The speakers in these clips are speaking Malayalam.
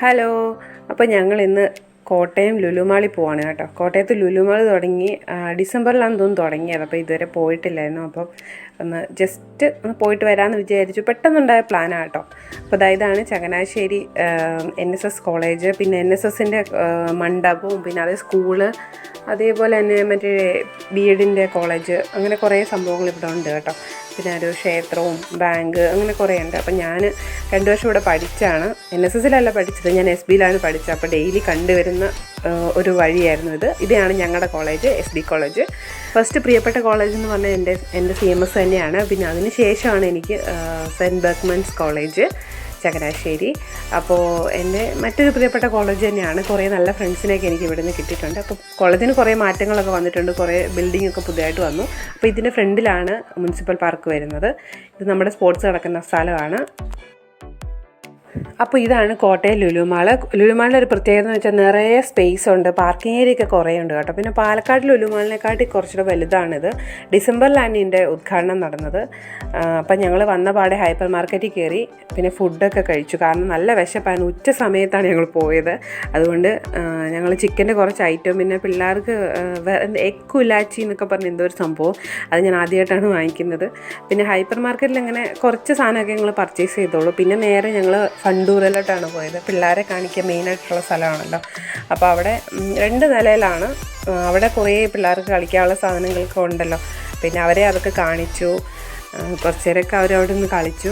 ഹലോ. അപ്പോൾ ഞങ്ങൾ ഇന്ന് കോട്ടയം ലുലുമാളി പോവാണ് കേട്ടോ. കോട്ടയത്ത് ലുലുമാളി തുടങ്ങി ഡിസംബറിലാണ് തോന്നുന്നു തുടങ്ങിയത്. അപ്പോൾ ഇതുവരെ പോയിട്ടില്ലായിരുന്നു. അപ്പം ഒന്ന് ജസ്റ്റ് ഒന്ന് പോയിട്ട് വരാമെന്ന് വിചാരിച്ചു. പെട്ടെന്നുണ്ടായ പ്ലാനാണ് കേട്ടോ. അപ്പോൾ അതായത് ഇതാണ് Changanassery N S S college പിന്നെ എൻ എസ് എസിന്റെ മണ്ഡപവും പിന്നെ അതേ സ്കൂൾ അതേപോലെ തന്നെ മറ്റേ ബി എഡിന്റെ കോളേജ് അങ്ങനെ കുറേ സംഭവങ്ങൾ ഇവിടെ ഉണ്ട് കേട്ടോ. പിന്നെ ഒരു ക്ഷേത്രവും ബാങ്ക് അങ്ങനെ കുറേ ഉണ്ട് അപ്പം ഞാൻ രണ്ട് വർഷം ഇവിടെ പഠിച്ചാണ്. എൻ എസ് എസിലല്ല പഠിച്ചത്. ഞാൻ എസ് ബിയിലാണ് പഠിച്ചത്. അപ്പോൾ ഡെയിലി കണ്ടുവരുന്ന ഒരു വഴിയായിരുന്നു ഇത്. ഇതാണ് ഞങ്ങളുടെ college S B college. First പ്രിയപ്പെട്ട കോളേജ് എന്ന് പറഞ്ഞാൽ എന്റെ എന്റെ സി എം എസ് തന്നെയാണ്. പിന്നെ അതിന് ശേഷമാണ് എനിക്ക് സെന്റ് ബർക്ക്മെൻസ് കോളേജ്. ചങ്ങനാശ്ശേരി. അപ്പോൾ എന്റെ മറ്റൊരു പ്രിയപ്പെട്ട കോളേജ് തന്നെയാണ്. കുറേ നല്ല ഫ്രണ്ട്സിനെയൊക്കെ എനിക്ക് ഇവിടെ നിന്ന് കിട്ടിയിട്ടുണ്ട് അപ്പോൾ കോളേജിന് കുറേ മാറ്റങ്ങളൊക്കെ വന്നിട്ടുണ്ട്. കുറേ ബിൽഡിംഗ് ഒക്കെ പുതിയതായിട്ട് വന്നു. അപ്പോൾ ഇതിന്റെ ഫ്രണ്ടിലാണ് മുനിസിപ്പൽ പാർക്ക് വരുന്നത്. ഇത് നമ്മുടെ സ്പോർട്സ് നടക്കുന്ന സ്ഥലമാണ്. അപ്പോൾ ഇതാണ് കോട്ടയം ലുലുമാൾ ലുലുമാളിന്റെ ഒരു പ്രത്യേകത എന്ന് വെച്ചാൽ നിറയെ സ്പേസ് ഉണ്ട് പാർക്കിംഗ് ഏരിയ ഒക്കെ കുറേ ഉണ്ട് കേട്ടോ. പിന്നെ പാലക്കാട് ലുലുമാളിനെക്കാട്ടി കുറച്ചുകൂടെ വലുതാണിത്. ഡിസംബറിലാണ് ഇതിന്റെ ഉദ്ഘാടനം നടന്നത്. അപ്പം ഞങ്ങൾ വന്ന പാടെ ഹൈപ്പർ മാർക്കറ്റിൽ കയറി പിന്നെ ഫുഡൊക്കെ കഴിച്ചു. കാരണം നല്ല വിശപ്പായിരുന്നു ഉച്ച സമയത്താണ് ഞങ്ങൾ പോയത്. അതുകൊണ്ട് ഞങ്ങൾ ചിക്കന്റെ കുറച്ച് ഐറ്റം പിന്നെ പിള്ളേർക്ക് എഗ് കുലാച്ചി എന്നൊക്കെ പറഞ്ഞ എന്തോ ഒരു സംഭവം അത് ഞാൻ ആദ്യമായിട്ടാണ് വാങ്ങിക്കുന്നത്. പിന്നെ ഹൈപ്പർ മാർക്കറ്റിൽ അങ്ങനെ കുറച്ച് സാധനമൊക്കെ ഞങ്ങൾ പർച്ചേസ് ചെയ്തോളൂ. പിന്നെ നേരെ ഞങ്ങൾ ഫണ്ടൂറിലോട്ടാണ് പോയത്. പിള്ളേരെ കാണിക്കുക മെയിനായിട്ടുള്ള സ്ഥലമാണല്ലോ. അപ്പോൾ അവിടെ രണ്ട് നിലയിലാണ് അവിടെ കുറേ പിള്ളേർക്ക് കളിക്കാനുള്ള സാധനങ്ങളൊക്കെ ഉണ്ടല്ലോ. പിന്നെ അവരെ അതൊക്കെ കാണിച്ചു. കുറച്ച് നേരമൊക്കെ അവരവിടെ നിന്ന് കളിച്ചു.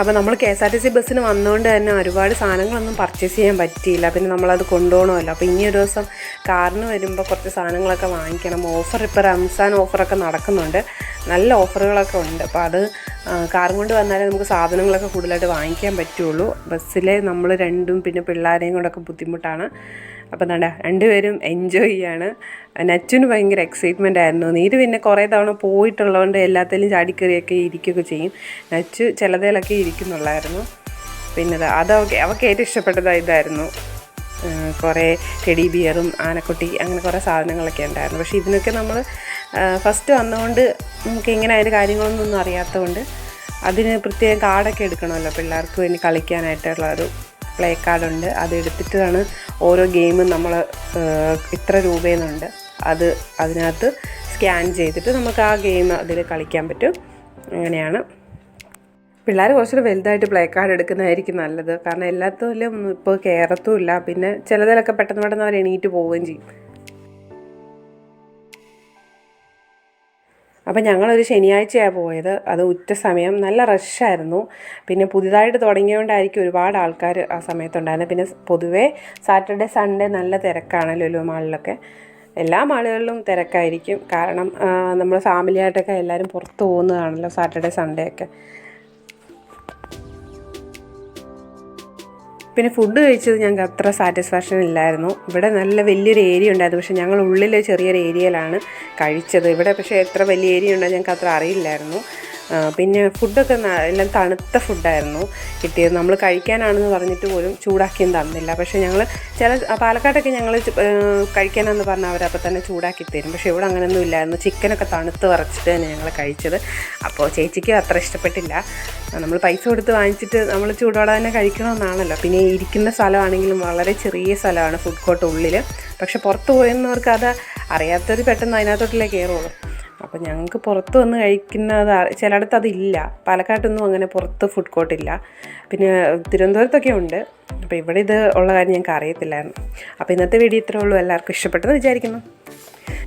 അപ്പോൾ നമ്മൾ K S R T C ബസ്സിന് വന്നുകൊണ്ട് തന്നെ ഒരുപാട് സാധനങ്ങളൊന്നും പർച്ചേസ് ചെയ്യാൻ പറ്റിയില്ല. പിന്നെ നമ്മളത് കൊണ്ടുപോകണമല്ലോ. അപ്പോൾ ഇനി ഒരു ദിവസം കാറിന് വരുമ്പോൾ കുറച്ച് സാധനങ്ങളൊക്കെ വാങ്ങിക്കണം. ഓഫർ ഇപ്പോൾ റംസാൻ ഓഫറൊക്കെ നടക്കുന്നുണ്ട്. നല്ല ഓഫറുകളൊക്കെ ഉണ്ട്. അപ്പോൾ അത് കാറും കൊണ്ട് വന്നാലേ നമുക്ക് സാധനങ്ങളൊക്കെ കൂടുതലായിട്ട് വാങ്ങിക്കാൻ പറ്റുള്ളൂ. ബസ്സിലെ നമ്മൾ രണ്ടും പിന്നെ പിള്ളേരെയും കൊണ്ടൊക്കെ ബുദ്ധിമുട്ടാണ്. അപ്പം എന്താ രണ്ടുപേരും എൻജോയ് ചെയ്യാണ്. നച്ചുന് ഭയങ്കര എക്സൈറ്റ്മെന്റ് ആയിരുന്നു. നീര് പിന്നെ കുറേ തവണ പോയിട്ടുള്ളതുകൊണ്ട് എല്ലാത്തിലും ചാടിക്കറിയൊക്കെ ഇരിക്കുകയൊക്കെ ചെയ്യും. നച്ചു ചിലതിലൊക്കെ ഇരിക്കുന്നുള്ളായിരുന്നു. പിന്നെ അതൊക്കെ അവൾക്ക് ഏറ്റവും ഇഷ്ടപ്പെട്ടത് ഇതായിരുന്നു. കുറേ ടെഡി ബിയറും ആനക്കുട്ടി അങ്ങനെ കുറേ സാധനങ്ങളൊക്കെ ഉണ്ടായിരുന്നു. പക്ഷേ ഇതിനൊക്കെ നമ്മൾ ഫസ്റ്റ് വന്നുകൊണ്ട് നമുക്ക് എങ്ങനെ അതിന്റെ കാര്യങ്ങളൊന്നും അറിയാത്തതുകൊണ്ട് അതിന് പ്രത്യേകം കാർഡൊക്കെ എടുക്കണമല്ലോ പിള്ളേർക്ക് വേണ്ടി കളിക്കാനായിട്ടുള്ള ഒരു പ്ലേ കാർഡുണ്ട് അത് എടുത്തിട്ടാണ് ഓരോ ഗെയിമും നമ്മൾ ഇത്ര രൂപയെന്നുണ്ട് അത് അതിനകത്ത് സ്കാൻ ചെയ്തിട്ട് നമുക്ക് ആ ഗെയിം അതിൽ കളിക്കാൻ പറ്റും. അങ്ങനെയാണ്. പിള്ളേർ കുറച്ചുകൂടെ വലുതായിട്ട് പ്ലേ കാർഡ് എടുക്കുന്നതായിരിക്കും നല്ലത്. കാരണം എല്ലാത്തിലും ഇപ്പോൾ കയറത്തുമില്ല പിന്നെ ചിലതിലൊക്കെ പെട്ടെന്ന് പെട്ടെന്ന് അവർ എണീറ്റ് പോവുകയും ചെയ്യും. അപ്പം ഞങ്ങളൊരു ശനിയാഴ്ചയാണ് പോയത്. അത് ഉച്ച സമയം. നല്ല റഷായിരുന്നു പിന്നെ പുതിയതായിട്ട് തുടങ്ങിയതുകൊണ്ടായിരിക്കും ഒരുപാട് ആൾക്കാർ ആ സമയത്തുണ്ടായിരുന്നത്. പിന്നെ പൊതുവേ സാറ്റർഡേ സൺഡേ നല്ല തിരക്കാണല്ലോ ലുലു മാളിലൊക്കെ. എല്ലാ മാളുകളിലും തിരക്കായിരിക്കും. കാരണം നമ്മൾ ഫാമിലിയായിട്ടൊക്കെ എല്ലാവരും പുറത്ത് പോകുന്നതാണല്ലോ സാറ്റർഡേ സൺഡേ ഒക്കെ. പിന്നെ ഫുഡ് കഴിച്ചത് ഞങ്ങൾക്ക് അത്ര സാറ്റിസ്ഫാക്ഷൻ ഇല്ലായിരുന്നു. ഇവിടെ നല്ല വലിയൊരു ഏരിയ ഉണ്ടായിരുന്നു. പക്ഷേ ഞങ്ങൾ ഉള്ളിൽ ചെറിയൊരു ഏരിയയിലാണ് കഴിച്ചത്. ഇവിടെ പക്ഷേ എത്ര വലിയ ഏരിയ ഉണ്ടോ ഞങ്ങൾക്ക് അത്ര അറിയില്ലായിരുന്നു. പിന്നെ ഫുഡൊക്കെ എല്ലാം തണുത്ത ഫുഡായിരുന്നു കിട്ടിയത്. നമ്മൾ കഴിക്കാനാണെന്ന് പറഞ്ഞിട്ട് പോലും ചൂടാക്കിയും തന്നില്ല. പക്ഷേ ഞങ്ങൾ ചില പാലക്കാട്ടൊക്കെ ഞങ്ങൾ കഴിക്കാനാണെന്ന് പറഞ്ഞാൽ അവരപ്പോൾ തന്നെ ചൂടാക്കി തരും. പക്ഷേ ഇവിടെ അങ്ങനെയൊന്നും ഇല്ലായിരുന്നു. ചിക്കനൊക്കെ തണുത്ത് വറച്ചിട്ട് തന്നെ ഞങ്ങൾ കഴിച്ചത്. അപ്പോൾ ചേച്ചിക്ക് അത്ര ഇഷ്ടപ്പെട്ടില്ല. നമ്മൾ പൈസ കൊടുത്ത് വാങ്ങിച്ചിട്ട് നമ്മൾ ചൂടോടെ തന്നെ കഴിക്കണമെന്നാണല്ലോ പിന്നെ ഇരിക്കുന്ന സ്ഥലമാണെങ്കിലും വളരെ ചെറിയ സ്ഥലമാണ് ഫുഡ് കോർട്ട് ഉള്ളിൽ പക്ഷെ പുറത്ത് പോയെന്നവർക്ക് അത് അറിയാത്തവർ പെട്ടെന്ന് അതിനകത്തോട്ടിലേ കയറുള്ളൂ അപ്പോൾ ഞങ്ങൾക്ക് പുറത്ത് വന്ന് കഴിക്കുന്നത് ചിലയിടത്ത് അതില്ല. പാലക്കാട്ടൊന്നും അങ്ങനെ പുറത്ത് ഫുഡ് കോർട്ടില്ല പിന്നെ തിരുവനന്തപുരത്തൊക്കെ ഉണ്ട്. അപ്പോൾ ഇവിടെ ഇത് ഉള്ള കാര്യം ഞങ്ങൾക്ക് അറിയത്തില്ലായിരുന്നു. അപ്പോൾ ഇന്നത്തെ വീഡിയോ ഇത്രേ ഉള്ളൂ. എല്ലാവർക്കും ഇഷ്ടപ്പെട്ടെന്ന് വിചാരിക്കുന്നു.